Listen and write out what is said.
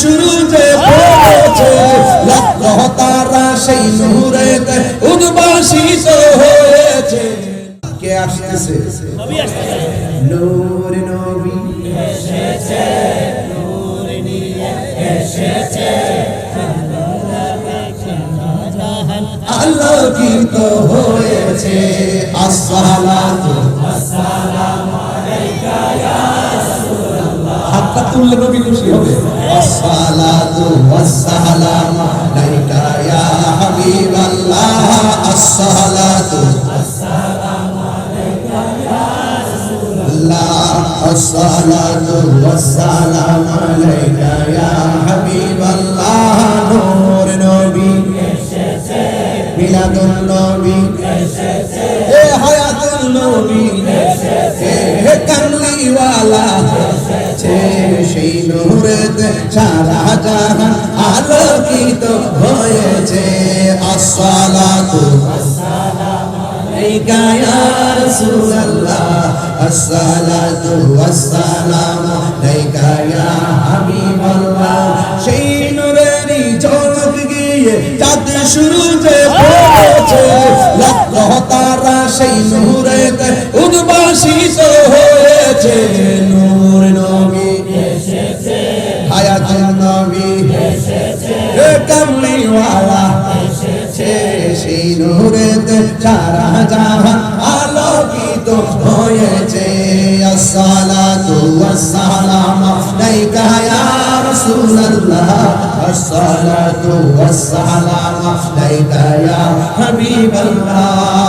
সূর্য পড়েছে লক্ষ তারা সেই নূরেতে উদ্ভাসিত হয়েছে। কে আসতেছে? নবী আসতেছে নূর নবী। এসেছে নূর নিয়ে এসেছে আলোকিত হয়েছে। আসসালাতু আসসালামু আলাইকা। ইয়া রাসূলুল্লাহ হাত তুললে নবী খুশি হবে। আসসালাতু ওয়াসসালাম আলাইকা ইয়া হাবিবাল্লাহ নবী এসেছে মিলাদুন নবী এসেছে সারা জাহান আলোকিত হয়েছে আসসালাতু আলাইকা ইয়া রাসূলুল্লাহ আসসালাতু ওয়াসসালামু আলাইকা ইয়া হাবিবাল্লাহ সেই নূরেরই ঝলক গিয়ে চাঁদ শুরু যে পড়েছে লক্ষ তারা সেই নূরেতে উদ্ভাসিত হয়েছে কামলিওয়ালা এসেছে সেই নূরেতে সারা জাহান আলোকিত হয়েছে। আসসালাতু ওয়াসসালাম আলাইকা ইয়া রাসূলুল্লাহ। আসসালাতু ওয়াসসালাম আলাইকা ইয়া হাবিবাল্লাহ।